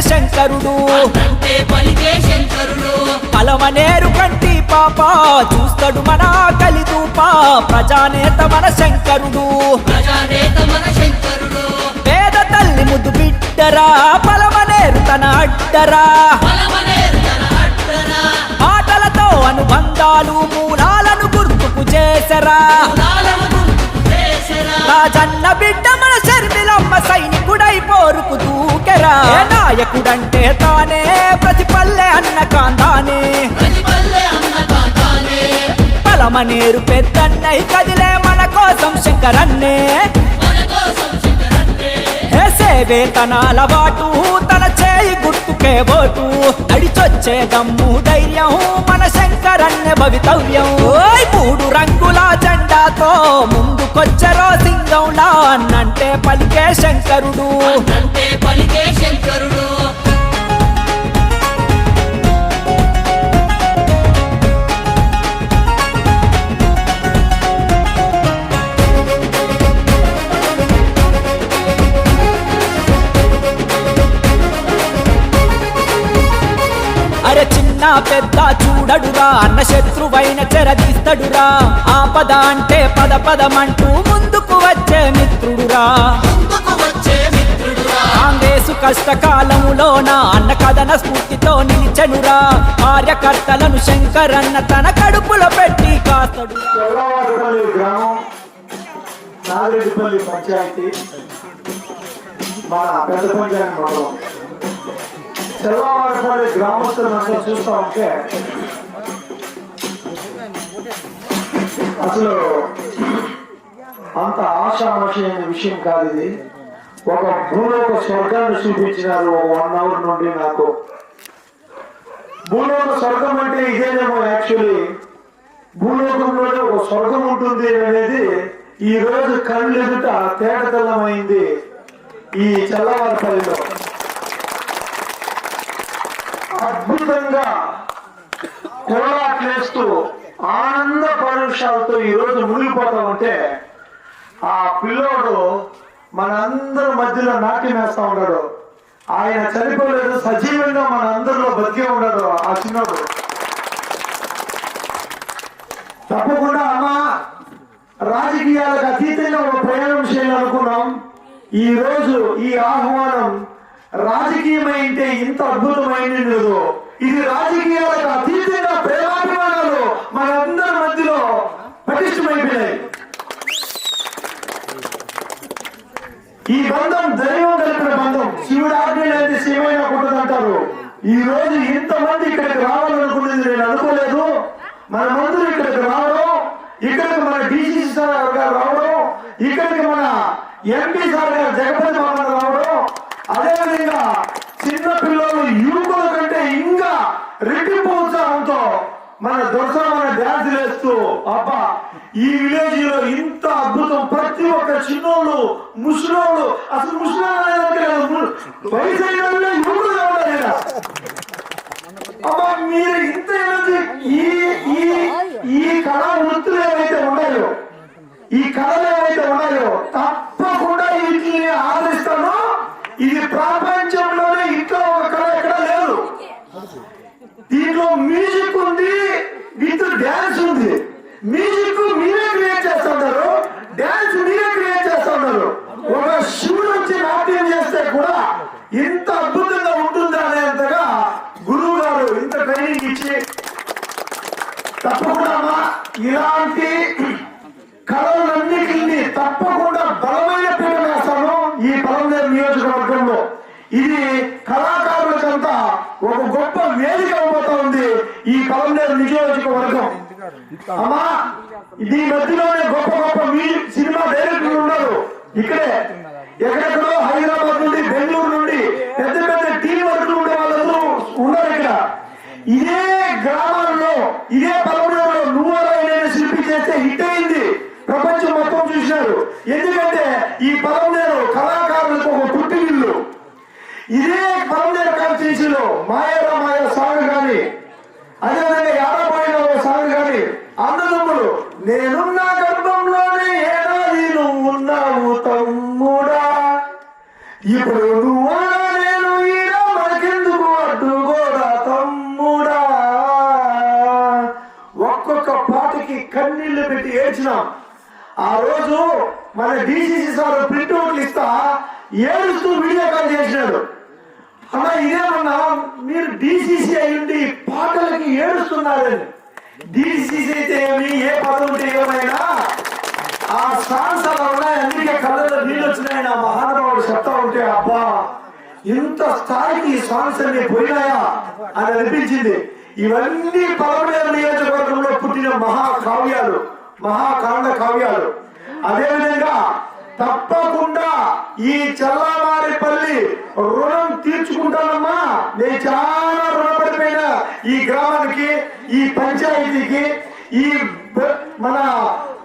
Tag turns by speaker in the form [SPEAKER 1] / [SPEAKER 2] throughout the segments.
[SPEAKER 1] శంకరుడు.
[SPEAKER 2] అంటే పలికే శంకరుడు.
[SPEAKER 1] పలమనేరు కంటి పాప చూస్తాడు మన కలిదూప ప్రజానేత మన శంకరుడు. పేద తల్లి ముద్దు బిడ్డరా పలమనేరు తన అడ్డరా.
[SPEAKER 2] బలమనేరు తన అడ్డరా.
[SPEAKER 1] మాటలతో అనుబంధాలు మూలాలను గుర్తుకు చేసరా.
[SPEAKER 2] కులాలను
[SPEAKER 1] జన్న బిడ్డ మన శర్మిలమ్మ సైనికుడై పోరుకు దూకెరా నాయకుడంటే తానే ప్రతి పల్లె అన్న కాందానే
[SPEAKER 2] కాంతానే.
[SPEAKER 1] పలమనేరు పెద్దన్నై కదిలే మన
[SPEAKER 2] మన కోసం శంకరన్నే.
[SPEAKER 1] వేసే తన అలవాటు తన చేయి గుర్తుకే ఓటు. అడిచొచ్చే దమ్ము ధైర్యం మన శంకరన్య భవితవ్యం. ఓయ్ మూడు రంగుల జెండాతో ముందుకొచ్చరో సింగంలా అన్నంటే పలికే శంకరుడు.
[SPEAKER 2] అంటే పలికే శంకరుడు.
[SPEAKER 1] చిన్న పెద్ద చూడడురా అన్న శత్రువైన చెరదీస్తడురా ఆపద అంటే పద పదమంటూ ముందుకు వచ్చే మిత్రుడురా.
[SPEAKER 2] ముందుకు వచ్చే మిత్రుడురా
[SPEAKER 1] అన్న కథన స్ఫూర్తితో నిలిచెనురా. కార్యకర్తలను శంకరన్న తన కడుపులో పెట్టి కాస్తడు.
[SPEAKER 3] గ్రామం పంచాయతీ పెద్ద పంచాయతీ తెల్లవారుపడే చెల్లవారిపల్లి గ్రామస్తులంతా చూస్తా ఉంటే అసలు అంత ఆశామాషమైన విషయం కాదు ఇది. ఒక భూలోక స్వర్గాన్ని చూపించినారు ఒక వన్ అవర్ నుండి నాకు. భూలోక స్వర్గం అంటే ఇదేనేమో యాక్చువల్లీ. భూలోకంలోనే ఒక స్వర్గం ఉంటుంది అనేది ఈ రోజు కళ్ళు ఎదుట తేటతెల్లమైంది ఈ చల్లవారిపల్లిలో. విధంగా కోలాట్లేస్తూ ఆనంద పరుషాలతో ఈ రోజు మునిగిపోతా ఉంటే ఆ పిల్లోడు మనందరి మధ్యలో నాట్యం వేస్తా ఉన్నాడు. ఆయన చనిపోలేదు సజీవంగా మన అందరిలో బతికే ఉన్నాడు ఆ చిన్నోడు. తప్పకుండా అమ్మా రాజకీయాలకు అతీతంగా ఒక ప్రయాణం చేయాలనుకున్నాం ఈ రోజు ఈ ఆహ్వానం రాజకీయమైంటే ఇంత అద్భుతమైంది లేదు. ఇది రాజకీయాలకు అతీతంగా ప్రేమాభిమానాలు మనందరి మధ్యలో పటిష్టమైపోయాయి ఈ బంధం దైవం కలిపిన బంధం. శివుడు ఆజ్ఞ లేని శివైన అంటారు ఈ రోజు ఇంతమంది ఇక్కడికి రావాలనుకునేది నేను అనుకోలేదు. మనమందరూ ఇక్కడికి రావడం ఇక్కడికి మన డిసిసి సార్ గారు రావడం ఇక్కడికి మన ఎంపీ సార్ గారు జగపతి బాబు రావడం అదేవిధంగా చిన్న పిల్లలు యువకుల కంటే ఇంకా రెట్టింపు ఉత్సాహంతో మన దొరస మన డ్యాన్స్ వేస్తూ అబ్బా ఈ విలేజ్లో ఇంత అద్భుతం. ప్రతి ఒక్క చిన్నోళ్ళు ముసలోళ్ళు అసలు ముసలి వయసు అయిన వాళ్ళే అబ్బా మీరు ఇంత ఎనర్జీ ఈ ఈ ఈ కళా వృత్తులు ఏవైతే ఉన్నాయో ఈ కళలు ఏవైతే ఉన్నాయో తప్పకుండా వీటిని ఆదరిస్తాను ఇది ప్రపంచంలోనే ఇంట్లో ఒక కళ ఎక్కడ లేదు దీంట్లో మ్యూజిక్ ఉంది విత్ డ్యాన్స్ ఉంది మ్యూజిక్ మీరే క్రియేట్ చేస్తున్నారు డ్యాన్స్ మీరే క్రియేట్ చేస్తున్నారు ఒక శివుడు వచ్చి నాట్యం చేస్తే కూడా ఇంత అద్భుతంగా ఉంటుందా అనేంతగా గురువు గారు ఇంత ట్రైనింగ్ ఇచ్చి తప్పకుండా అమ్మా ఇలాంటి కళలన్నిటిని తప్పకుండా బలమైన పేరు వేస్తాను ఈ బలందేరు నియోజకవర్గంలో ఇది కళాకారులకంతా ఒక గొప్ప వేదిక అవబోతా ఉంది. ఈ బలందేరు నియోజకవర్గం. అమ్మా ఈ మధ్యలోనే గొప్ప గొప్ప మ్యూజిక్ సినిమా డైరెక్టర్లు ఉన్నారు. ఇక్కడే ఎక్కడెక్కడో హైదరాబాద్ నుండి బెంగళూరు నుండి పెద్ద పెద్ద టీం వర్క్లు ఉండే వాళ్ళందరూ ఉన్నారు ఇక్కడ. ఇదే గ్రామాల్లో ఇదే పలమూరులో నువ్వు శిల్పి చేస్తే హిట్ అయింది. ప్రపంచం మొత్తం చూసినారు. ఎందుకంటే ఈ పలమనేరు ఇదే పలమనేరు కాన్స్టిట్యూన్సీలో మాయారా మాయ సాంగ్ కానీ అదేవిధంగా యాడపోయిన ఒక కానీ అన్నదమ్ములు నేనున్న గర్భంలోనే ఏడాది నువ్వు ఉన్నావు తమ్ముడా. ఇప్పుడు నువ్వు నేను ఈడ మనకెందుకు అడ్డుగోడా తమ్ముడా? ఒక్కొక్క పాటకి కన్నీళ్ళు పెట్టి ఏడ్చినాం. ఆ రోజు మన డిసిసి సార్ ప్రింట్ ఇస్తా ఏడుస్తూ వీడియో కాల్ చేసినాడు. అలా ఇదేమన్నా? మీరు డిసిసి అయ్యుండి పాటలకి ఏడుస్తున్నారని. డిసిసి అయితే ఏమి ఏ పదవులు ఏమైనా? ఆ సాంగ్స్ అలా ఉన్నాయి అందుకే కళ్ళలో నీళ్ళు వచ్చినాయని ఆ మహానుభావుడు చెప్తా ఉంటే అబ్బా ఇంత స్థాయికి ఈ సాంగ్స్ అన్ని పోయినాయా అని అనిపించింది. ఇవన్నీ పలమనేరు నియోజకవర్గంలో పుట్టిన మహాకావ్యాలు మహాకాండ కావ్యాలు. అదేవిధంగా తప్పకుండా ఈ చల్లవారిపల్లి రుణం తీర్చుకుంటానమ్మా. నేను చాలా రుణపడిపోయినా ఈ గ్రామానికి ఈ పంచాయతీకి ఈ మన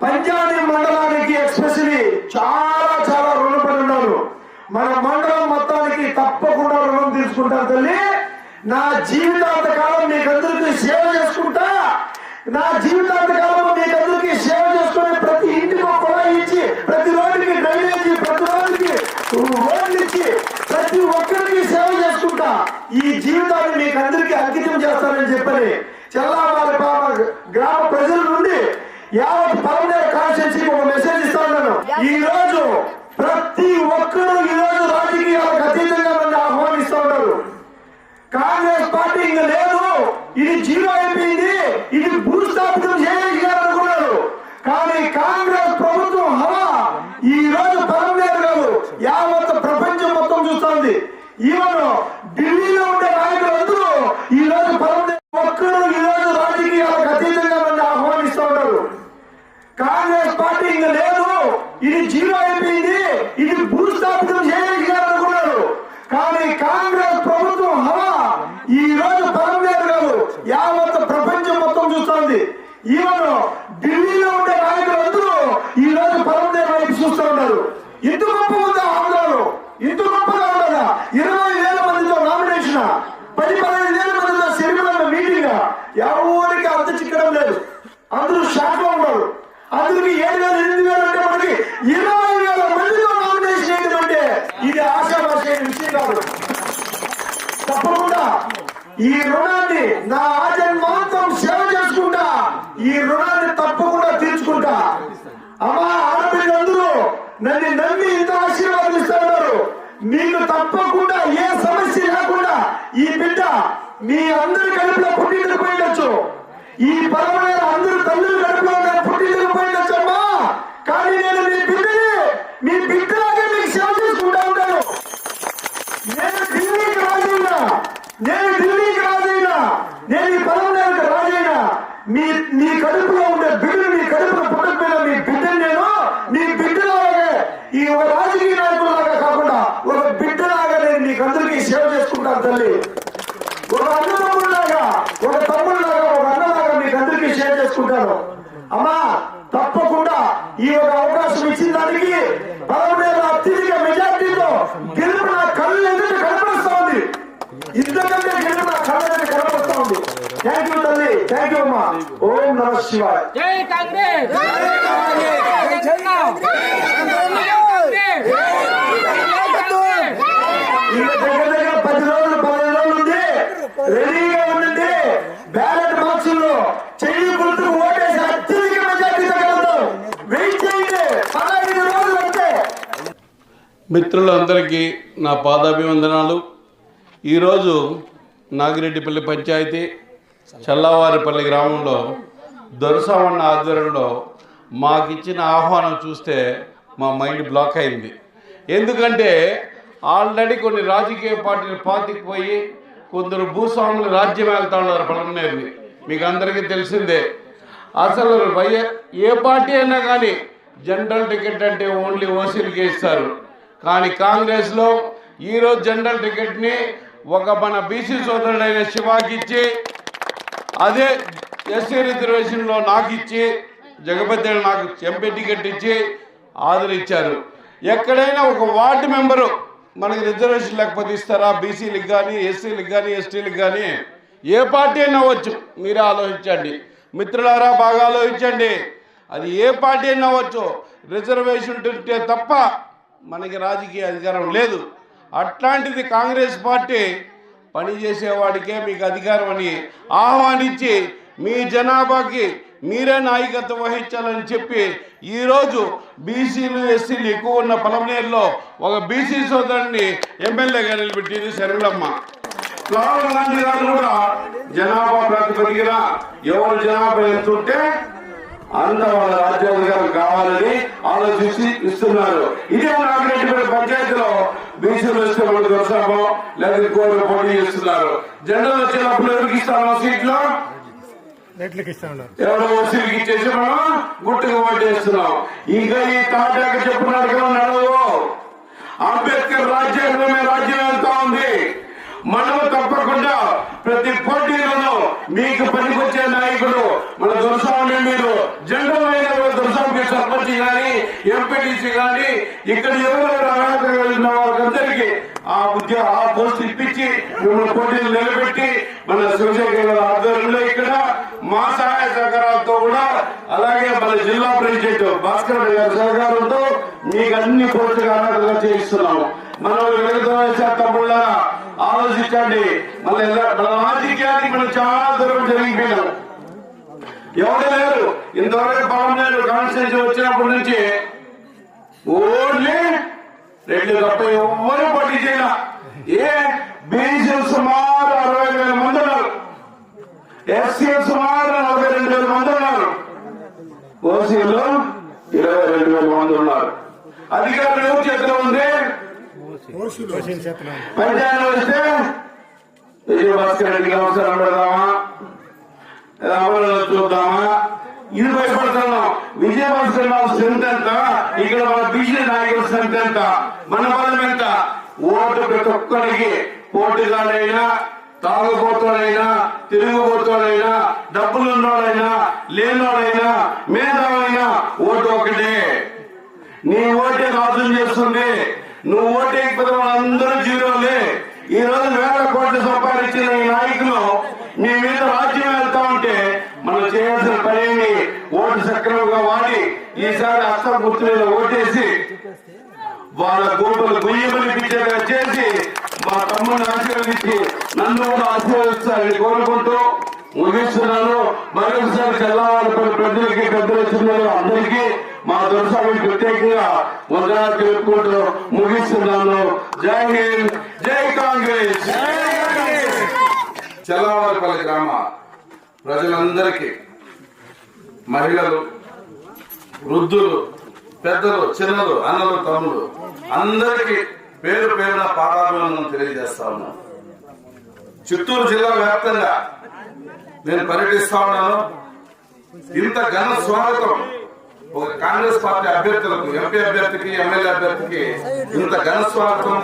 [SPEAKER 3] పంచాయతీ మండలానికి ఎస్పెషలీ చాలా చాలా రుణపడి ఉన్నారు మన మండలం మొత్తానికి తప్పకుండా రుణం తీసుకుంటాను తల్లి. నా జీవితాంత కాలం మీకందరికీ సేవ చేసుకుంటా. నా జీవితాంత కాలం మీకందరికీ సేవ చేసుకుని ప్రతి ఇంటికి ఒక కుళాయి ఇచ్చి ప్రతి రోడ్డుకి డ్రైనేజీ ప్రతి రోడ్డుకి రోడ్లు ఇచ్చి ప్రతి ఒక్కరికి సేవ చేసుకుంటా. ఈ జీవితాన్ని మీకు అందరికీ అంకితం చేస్తానని చెప్పని చెల్లామారి పాప గ్రామ ప్రజల నుండి యావత్ పరమదేవ కాన్స్టిట్యూన్సీకి ఒక మెసేజ్ ఇస్తా ఉన్నాను ఈ రోజు ప్రతి ఒక్కరూ ఈ రోజు రాజకీయాలకు అతీతంగా నన్ను ఆహ్వానిస్తూ ఉన్నారు కాంగ్రెస్ పార్టీ ఇంకా లేదు ఇది జీరో అయిపోయింది ఇది భూస్థాపితం చేయాలి అనుకున్నారు కానీ కాంగ్రెస్ ప్రభుత్వం హవా ఈ రోజు పరమనేరు కాదు యావత్ ప్రపంచం మొత్తం చూస్తోంది ఈవెన్ ఢిల్లీలో ఉండే నాయకులందరూ ఈ రోజు పరమనేరు ఒక్కరు ఈ రోజు రాజకీయాలకు అతీతంగా నన్ను ఆహ్వానిస్తూ ఉన్నారు కాంగ్రెస్ పార్టీ ఇంకా లేదు ఇది జీరో అయిపోయింది. ఇది భూస్థాపితం చేయాలనుకున్నారు కానీ కాంగ్రెస్ ప్రభుత్వం హవా ఈ రోజు పరమనేరు కాదు. యావత్ ప్రపంచం మొత్తం చూస్తోంది. ఈవెన్ ఢిల్లీలో ఉండే నాయకులందరూ ఈ రోజు పరమనేరు వైపు చూస్తూ ఉన్నారు ఇంత గొప్ప ఉందా ఆంధ్రాలో? ఇంత గొప్పగా ఉండదా ఇరవై వేల మందితో నామినేషన్? పది పదిహేను వేల మందితో శరీరంలో మీటింగ్? ఎవరికి అర్థ చిక్కడం లేదు. అందరూ షాక్లో ఉన్నారు. అందరికి ఏడు వేల ఎనిమిది వేలు అంటే మనకి ఇరవై వేల మందితో నామినేషన్ చేయడం అంటే ఇది ఆశాభాష విషయం కాదు. తప్పకుండా ఈ రుణాన్ని నా ఆజన్మాంతం సేవ చేసుకుంటా ఈ రుణాన్ని తప్పకుండా తీర్చుకుంటా. అమ్మా ఆడపిల్లందరూ నన్ను నమ్మి ఇంత ఆశీర్వాదిస్తున్నారు మీకు తప్పకుండా ఏ సమస్య లేకుండా ఈ బిడ్డ మీ అందరి కడుపులో పుట్టిన పోయిండొచ్చు ఈ పరమైన అందరూ తల్లి కడుపులో పుట్టింటికి పోయిండొచ్చు అమ్మా కానీ నేను మీ బిడ్డని మీ బిడ్డలాగే మీకు సేవ చేసుకుంటా ఉంటాను నేను ఢిల్లీకి రాజైనా నేను ఢిల్లీకి రాజైనా నేను ఈ పదవులకు రాజైనా మీ మీ కడుపులో ఉండే బిడ్డలు మీ కడుపులో పుట్టకపోయిన మీ బిడ్డను నేను మీ బిడ్డలాగే ఈ ఒక రాజకీయ నాయకులాగా కాకుండా ఒక బిడ్డలాగా నేను మీకు అందరికీ సేవ చేసుకుంటాను తల్లి. ఒక అన్నదమ్ము ఒక తమ్ముడిలాగా ఒక అన్నలాగా మీకు అందరికీ షేర్ చేసుకుంటాను అమ్మా తప్పకుండా ఈ ఒక అవకాశం ఇచ్చిన దానికి పదమూడేళ్ళ అత్యధిక మెజార్టీతో గెలుపు నా కళ్ళు ఎదుట కనపరుస్తా ఉంది ఇంతకంటే గెలుపు నా కళ్ళ ఎదుట కనపరుస్తా ఉంది థ్యాంక్ యూ తల్లి థ్యాంక్ యూ అమ్మా ఓం నమ శివాయ్
[SPEAKER 4] జై కాంగ్రెస్ జై కాంగ్రెస్ జై కాంగ్రెస్
[SPEAKER 3] ఇంకా దగ్గర దగ్గర పది రోజులు పదిహేను రోజులు ఉంది రెడీగా ఉండండి బ్యాలెట్ బాక్సుల్లో చెయ్యి గుర్తుకు ఓటేసి అత్యధిక మెజార్టీతో గెలుద్దాం వెయిట్ చేయండి పదహైదు రోజులు అంతే
[SPEAKER 5] మిత్రులందరికీ నా పాదాభివందనాలు. ఈరోజు నాగిరెడ్డిపల్లి పంచాయతీ చల్లవారిపల్లి గ్రామంలో దొరసామన్న ఆధ్వర్యంలో మాకు ఇచ్చిన ఆహ్వానం చూస్తే మా మైండ్ బ్లాక్ అయింది. ఎందుకంటే ఆల్రెడీ కొన్ని రాజకీయ పార్టీలు పాతికిపోయి కొందరు భూస్వాములు రాజ్యం వెళ్తా ఉన్నారు పలమనేరుని మీకు అందరికీ తెలిసిందే. అసలు వై- ఏ పార్టీ అయినా కానీ జనరల్ టికెట్ అంటే ఓన్లీ ఓసీలకే ఇస్తారు. కానీ కాంగ్రెస్లో ఈరోజు జనరల్ టికెట్ని ఒక మన బీసీ సోదరుడైన శివాకి ఇచ్చి అదే ఎస్సీ రిజర్వేషన్లో నాకు ఇచ్చి జగపతి నాకు ఎంపీ టికెట్ ఇచ్చి ఆదరించారు ఎక్కడైనా ఒక వార్డు మెంబరు మనకి రిజర్వేషన్ లేకపోతే ఇస్తారా? బీసీలకు కానీ ఎస్సీలకు కానీ ఎస్టీలకు కానీ ఏ పార్టీ అయినా అవ్వచ్చు. మీరే ఆలోచించండి. మిత్రులారా బాగా ఆలోచించండి. అది ఏ పార్టీ అయినా అవ్వచ్చు. రిజర్వేషన్ ఉంటే తప్ప మనకి రాజకీయ అధికారం లేదు. అట్లాంటిది కాంగ్రెస్ పార్టీ పనిచేసేవాడికే మీకు అధికారం అని ఆహ్వానించి మీ జనాభాకి మీరే నాయకత్వం వహించాలని చెప్పి ఈరోజు బీసీలు ఎస్సీలు ఎక్కువ ఉన్న పలమనేరులో ఒక బీసీ సోదరుని ఎమ్మెల్యేగా నిలబెట్టింది శరణమ్మ రాహుల్ గాంధీ గారు కూడా జనాభా ప్రాతిపదికన ఎవరు జనాభా ఎంత అంత వాళ్ళ రాజ్యాంగం కావాలని ఆలోచించి ఇస్తున్నారు. ఇదే నాగిరెడ్డి పంచాయతీలో బీసీలు వస్తే మనకు దొరసామో లేదా కోరిక పోటీ చేస్తున్నారు. జెండా వచ్చినప్పుడు ఎవరికి ఇస్తామో సీట్లో?
[SPEAKER 6] ఇస్తా ఉన్నారు.
[SPEAKER 5] ఎవరో వసూలుకి ఇచ్చేసి మనం గుట్టుకు ఇంకా ఈ తాటాక చెప్పినట్టుగా నడవు. అంబేద్కర్ రాజ్యాంగమే రాజ్యం వెళ్తా ఉంది. మనము తప్పకుండా ప్రతి పోటీలలో మీకు పనికొచ్చే నాయకుడు మన దుర్స్వామి మీరు జనరల్ దురసామికి సర్పంచ్ గాని ఎంపీటీసీ గాని ఇక్కడ ఎవరెవరు అర్హత కలిగిన వారందరికీ ఆ ఉద్యోగ ఆ పోస్ట్ ఇప్పించి మిమ్మల్ని పోటీలు నిలబెట్టి మన శివశేఖర్ గారి ఆధ్వర్యంలో ఇక్కడ మా సహాయ సహకారాలతో కూడా అలాగే మన జిల్లా ప్రెసిడెంట్ భాస్కర్ గారి సహకారంతో మీకు అన్ని పోస్టులు అర్హతగా చేయిస్తున్నాము. మనం వెలుగుతున్న తమ్ముళ్ళ ఆలోచించండి. మన మన రాజకీయానికి మనం చాలా దూరం జరిగిపోయినాం. ఎవరు లేరు? ఇంతవరకు పవన్ లేరు కాన్స్టిట్యూన్సీ వచ్చినప్పటి నుంచి ఓన్లీ రెండు తప్ప ఎవ్వరు పోటీ చేయాల ఏ బీసీ సుమారు అరవై వేల మంది ఉన్నారు. ఎస్సీ సుమారు నలభై రెండు వేల మంది ఉన్నారు. ఓసీలు ఇరవై రెండు వేల మంది ఉన్నారు. అధికారులు ఎవరు చేస్తూ ఉంది?
[SPEAKER 6] ఓసీలు
[SPEAKER 5] పంచాయతీ వస్తే విజయభాస్కర్ రెడ్డికి అవసరం పెడదామా? రావాలని చూద్దామా? ఇది భయపడుతున్నాం. విజయభాస్కర్ రావు స్ట్రెంత్ ఎంత? ఇక్కడ మన బీజేపీ నాయకుల స్ట్రెంత్ ఎంత? మన బలం ఎంత? ఓటు ప్రతి ఒక్కరికి పోటీదారులైనా తాగుబోతోడైనా తిరుగుబోతోడైనా డబ్బులున్నోడైనా లేనోడైనా మేధావైనా ఓటు ఒకటే నీ ఓటే రాజుని చేస్తుంది. నువ్వు ఓటేకపోతే వాళ్ళందరూ జీరోలే ఈ రోజు వేల కోట్లు సంపాదించిన ఈ నాయకులు మీ మీద రాజ్యం వెళ్తా ఉంటే మనం చేయాల్సిన పని ఓటు సక్రమంగా వాడి ఈసారి అస్తం గుర్తు మీద ఓటేసి. వాళ్ళ గోపులు బిడ్డగా చేసి మా తమ్ముడిని ఆశీర్వదించి నన్ను కూడా ఆశీర్వదిస్తారని కోరుకుంటూ ముగిస్తున్నాను. మరొకసారి తెల్లవారిపల్లి ప్రజలకి పెద్దలు చిన్నలు అందరికీ మా దొరసామి ప్రత్యేకంగా వందనాలు తెలుపుకుంటూ ముగిస్తున్నాను. జై హింద్ జై కాంగ్రెస్.
[SPEAKER 7] చెల్లవారిపల్లి గ్రామ ప్రజలందరికీ మహిళలు వృద్ధులు పెద్దలు చిన్నలు అన్నలు తమ్ముడు అందరికీ పేరు పేరున పాదాభివందనం తెలియజేస్తా ఉన్నాను చిత్తూరు జిల్లా వ్యాప్తంగా నేను పర్యటిస్తా ఉన్నాను. ఇంత ఘన స్వాగతం ఒక కాంగ్రెస్ పార్టీ అభ్యర్థులకు ఎంపీ అభ్యర్థికి ఎమ్మెల్యే అభ్యర్థికి ఇంత ఘన స్వాగతం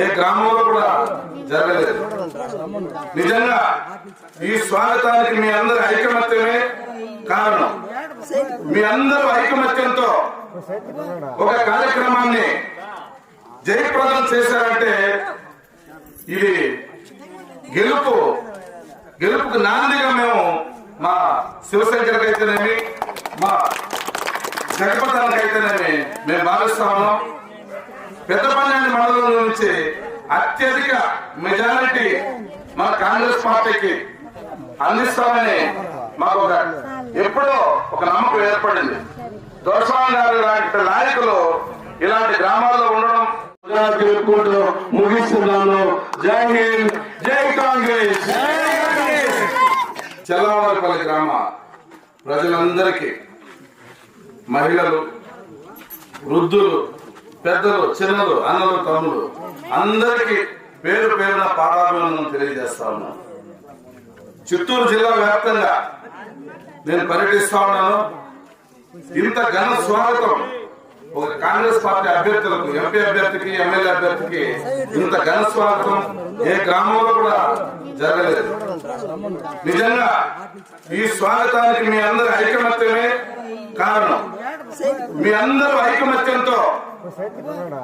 [SPEAKER 7] ఏ గ్రామంలో కూడా జరగలేదు. నిజంగా ఈ స్వాగతానికి మీ అందరి ఐకమత్యమే కారణం. మీ అందరూ ఐకమత్యంతో ఒక కార్యక్రమాన్ని జయప్రదం చేశారంటే ఇది గెలుపు గెలుపుకు నాందిగా మేము మా శివశంకర్కి అయితేనేమి మా జగపతానికి అయితేనేమి మేము భావిస్తా ఉన్నాం. పెద్దపల్లి మండలం నుంచి అత్యధిక మెజారిటీ మన కాంగ్రెస్ పార్టీకి అందిస్తామని మాకు ఒక ఎప్పుడో ఒక నమ్మకం ఏర్పడింది. దోషాన్ గారు లాంటి నాయకులు ఇలాంటి గ్రామాల్లో ఉండడం
[SPEAKER 5] వందనాలు ముగిస్తున్నాను. జై హింద్ జై కాంగ్రెస్
[SPEAKER 7] చెల్లవారిపల్లి గ్రామ ప్రజలందరికీ మహిళలు వృద్ధులు పెద్దలు చిన్నలు అన్నలు తమ్ముడు అందరికీ పేరు పేరున పాదాభివందనం తెలియజేస్తా ఉన్నాను. చిత్తూరు జిల్లా వ్యాప్తంగా నేను పర్యటిస్తా ఉన్నాను. ఇంత ఘన స్వాగతం ఒక కాంగ్రెస్ పార్టీ అభ్యర్థులకు ఎంపీ అభ్యర్థికి ఎమ్మెల్యే అభ్యర్థికి ఇంత ఘన స్వాగతం ఏ గ్రామంలో కూడా జరగలేదు. నిజంగా ఈ స్వాగతానికి మీ అందరి ఐకమత్యమే కారణం. మీ అందరూ ఐకమత్యంతో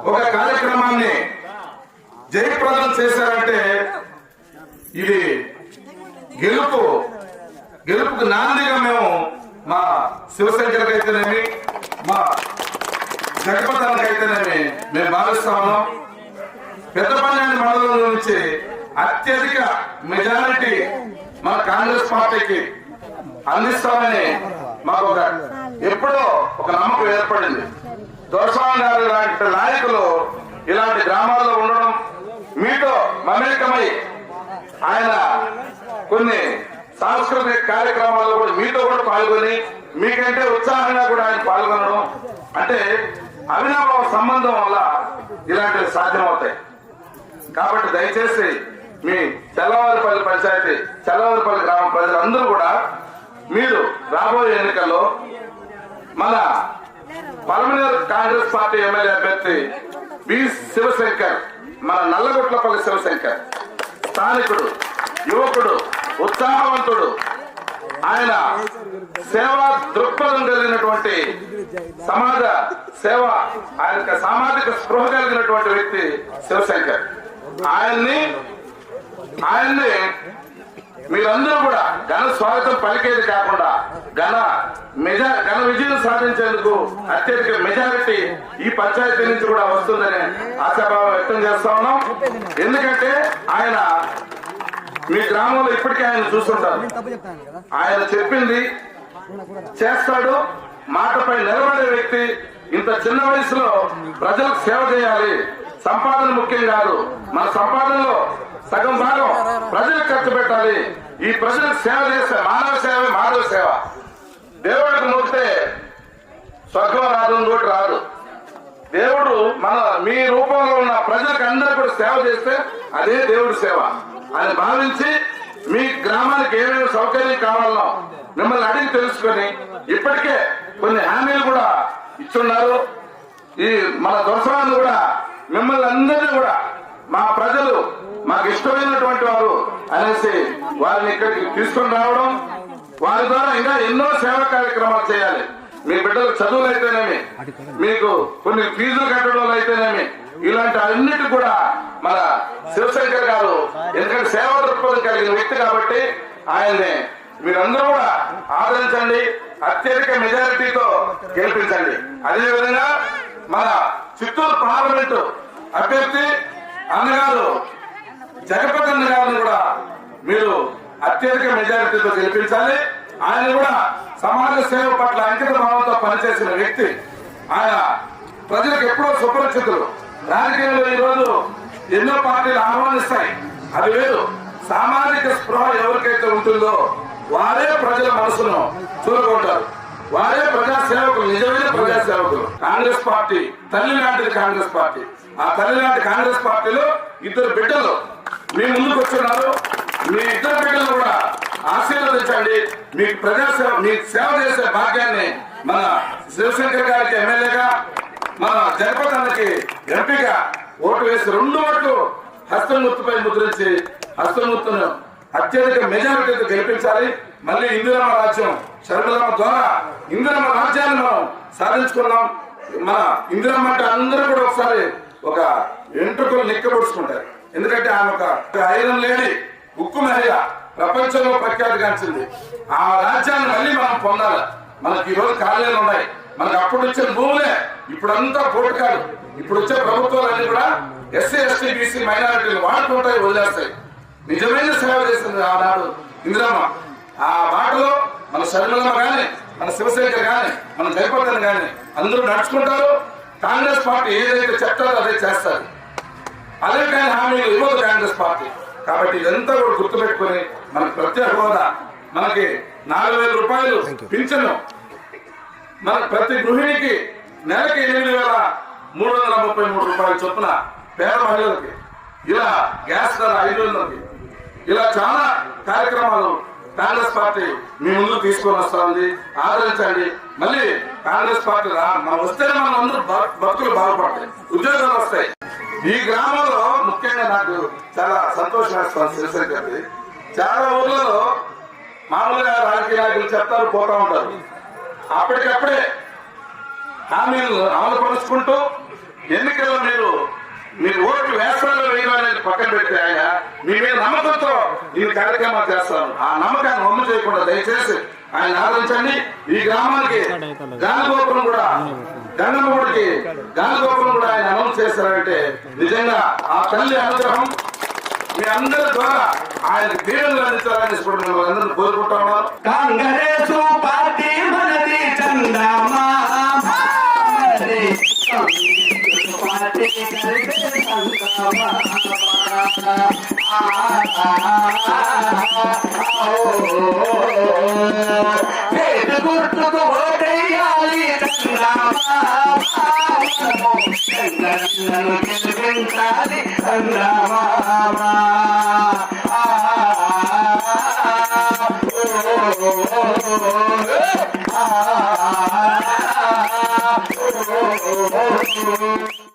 [SPEAKER 7] ఒక కార్యక్రమాన్ని జయప్రదం చేశారంటే ఇది గెలుపు గెలుపుకు నాందిగా మేము మా శివశంకర్కి అయితేనేమి మా జగపతానికి మేము భావిస్తాము? పెద్దపల్లి మండలం నుంచి అత్యధిక మెజారిటీ మన కాంగ్రెస్ పార్టీకి అందిస్తామని మాకు ఒక ఎప్పుడో ఒక నమ్మకం ఏర్పడింది. దోషవాన్ గారు లాంటి నాయకులు ఇలాంటి గ్రామాల్లో ఉండడం మీతో మమేకమై ఆయన కొన్ని సాంస్కృతిక కార్యక్రమాల్లో కూడా మీతో కూడా పాల్గొని మీకంటే ఉత్సాహంగా కూడా ఆయన పాల్గొనడం అంటే అవినాభావ సంబంధం వల్ల ఇలాంటివి సాధ్యమవుతాయి. కాబట్టి దయచేసి మీ చల్లవారిపల్లి పంచాయతీ చల్లవారిపల్లి గ్రామ ప్రజలందరూ కూడా మీరు రాబోయే ఎన్నికల్లో మన పలమనేరు కాంగ్రెస్ పార్టీ ఎమ్మెల్యే అభ్యర్థి వి శివశంకర్ మన నల్లగొట్లపల్లి శివశంకర్ స్థానికుడు యువకుడు ఉత్సాహవంతుడు ఆయన సేవా దృక్పథం కలిగినటువంటి సమాజ సేవ ఆయన సామాజిక స్పృహ కలిగినటువంటి వ్యక్తి శివశంకర్. ఆయన్ని ఆయన్ని మీరందరూ కూడా ఘన స్వాగతం పలికేది కాకుండా ఘన మెజా ఘన విజయం సాధించేందుకు అత్యధిక మెజారిటీ ఈ పంచాయతీ నుంచి కూడా వస్తుందని ఆశాభావం వ్యక్తం చేస్తా ఉన్నాం. ఎందుకంటే ఆయన మీ గ్రామంలో ఇప్పటికే ఆయన చూస్తుంటారు ఆయన చెప్పింది చేస్తాడు మాటపై నిలబడే వ్యక్తి ఇంత చిన్న వయసులో ప్రజలకు సేవ చేయాలి. సంపాదన ముఖ్యం కాదు. మన సంపాదనలో సగం భాగం ప్రజలకు ఖర్చు పెట్టాలి. ఈ ప్రజలకు సేవ చేస్తే మానవ సేవ మానవ సేవ. దేవుడికి మొక్కితే స్వర్గం రాదు నోటి రాదు. దేవుడు మన మీ రూపంలో ఉన్న ప్రజలకు అందరూ కూడా సేవ చేస్తే అదే దేవుడి సేవ. అని భావించి మీ గ్రామానికి ఏమేమి సౌకర్యం కావాలనో మిమ్మల్ని అడిగి తెలుసుకొని ఇప్పటికే కొన్ని హామీలు కూడా ఇచ్చున్నారు. ఈ మన దొరసరాన్ని కూడా మిమ్మల్ని అందరినీ కూడా మా ప్రజలు మాకు ఇష్టమైనటువంటి వారు అనేసి వారిని ఇక్కడికి తీసుకొని రావడం వారి ద్వారా ఇంకా ఎన్నో సేవా కార్యక్రమాలు చేయాలి. మీ బిడ్డలకు చదువులు అయితేనేమి మీకు కొన్ని ఫీజులు కట్టడం అయితేనేమి ఇలాంటి అన్నిటి కూడా మన శివశంకర్ గారు ఎందుకంటే సేవా దృక్పథం కలిగిన వ్యక్తి కాబట్టి ఆయన్ని మీరందరూ కూడా ఆదరించండి అత్యధిక మెజారిటీతో గెలిపించండి. అదేవిధంగా మన చిత్తూరు పార్లమెంటు అభ్యర్థి అన్నగారు జగపతి అన్న గారిని కూడా మీరు అత్యధిక మెజారిటీతో గెలిపించాలి. ఆయన కూడా సమాజ సేవ పట్ల అంకిత భావంతో పనిచేసిన వ్యక్తి. ఆయన ప్రజలకు ఎప్పుడో సుపరిచితులు. రాజకీయాల్లో ఈ రోజు ఎన్నో పార్టీలు ఆహ్వానిస్తాయి. అది లేదు. సామాజిక స్పృహ ఎవరికైతే ఉంటుందో వారే ప్రజల మనసును చూరగొంటారు వారే ప్రజాసేవకులు నిజమైన ప్రజాసేవకులు. కాంగ్రెస్ పార్టీ తల్లి లాంటిది కాంగ్రెస్ పార్టీ. ఆ తల్లి లాంటి కాంగ్రెస్ పార్టీలో ఇద్దరు బిడ్డలు మీ ముందుకు వచ్చున్నారు మీ ఇద్దరు బిడ్డలు కూడా ఆశీర్వదించండి. మీకు ప్రజాసేవ మీ మీకు సేవ చేసే భాగ్యాన్ని మన శివశంకర్ గారికి ఎమ్మెల్యేగా మన జగపతి ఎంపీగా ఓటు వేసి రెండు ఓట్లు హస్తమూర్తిపై ముద్రించి హస్తమూర్తును అత్యధిక మెజారిటీతో గెలిపించాలి. మళ్ళీ ఇందిరమ్మ రాజ్యం షర్మిలమ్మ ద్వారా ఇందిరమ్మ రాజ్యాన్ని మనం సాధించుకున్నాం. మన ఇందిరమ్మ అంటే అందరూ కూడా ఒకసారి ఒక వెంట్రుకలు నిక్కబడుచుకుంటారు. ఎందుకంటే ఆమె ఒక ఐరన్ లేడీ ఉక్కు మహిళ ప్రపంచంలో ప్రఖ్యాతిగాంచింది ఆ రాజ్యాన్ని మళ్ళీ మనం పొందాలి. మనకి ఈ రోజు కాలేజీలు ఉన్నాయి. మనకు అప్పుడు వచ్చిన భూములే. ఇప్పుడంతా పోటకాలు. ఇప్పుడు వచ్చే ప్రభుత్వాలన్నీ కూడా ఎస్సీ ఎస్టీ బీసీ మైనారిటీలు వాడుకుంటాయి వదిలేస్తాయి. నిజమైన సేవ చేసింది ఆనాడు ఇందిరమ్మ. ఆ బాటలో మన శర్మలమ్మ గాని మన శివశంకర్ గాని మన జయపతన్ గాని అందరూ నడుచుకుంటారు. కాంగ్రెస్ పార్టీ ఏదైతే చెప్తారో అదే చేస్తారు. అదే కానీ హామీలు ఇవ్వదు కాంగ్రెస్ పార్టీ. కాబట్టి ఇదంతా కూడా గుర్తుపెట్టుకుని మనకు ప్రత్యేక హోదా. మనకి నాలుగు వేల రూపాయలు పింఛను మన ప్రతి గృహిణికి నెలకి ఎనిమిది వేల మూడు వందల ముప్పై మూడు రూపాయల చొప్పున పేద మహిళలకి ఇలా గ్యాస్ ధర ఐదు వందలకి ఇలా చాలా కార్యక్రమాలు కాంగ్రెస్ పార్టీ మీ ముందు తీసుకొని వస్తా ఉంది. ఆదరించండి. మళ్ళీ కాంగ్రెస్ పార్టీ రా మనం వస్తేనే మన అందరూ బ- బతుకులు బాగుపడతాయి. ఉద్యోగాలు వస్తాయి. ఈ గ్రామంలో ముఖ్యంగా నాకు చాలా సంతోషం వేస్తాను శివశంకర్ది చాలా ఊర్లలో మామూలుగా రాజకీయ నాయకులు చెప్తారు పోతా ఉంటారు. అప్పటికప్పుడే హామీలు అమలు పరుచుకుంటూ ఎన్నికల్లో మీరు మీరు ఓట్లు వేస్తారో వేయడం అనేది పక్కన పెడితే ఆయన మీ మీద నమ్మకంతో ఈ కార్యక్రమాలు చేస్తాను ఆ నమ్మకాన్ని అమలు చేయకుండా దయచేసి ఆయన ఆదరించండి. ఈ గ్రామానికి గాలిగోపురం కూడా
[SPEAKER 8] గంగమ్మ గాలిగోపురం కూడా ఆయన అనౌన్స్ చేస్తారంటే నిజంగా ఆ తల్లి అనుగ్రహం మీ అందరి ద్వారా ఆయన దీవెనలు అందించాలని ఇప్పుడు మేము అందరిని కోరుకుంటా
[SPEAKER 7] ఉన్నారు గుర్తుకు ఓటేయాలి చందమా. చంద్రన్నను గెలిపించాలి చందమా. ఆ, ఆ, ఆ,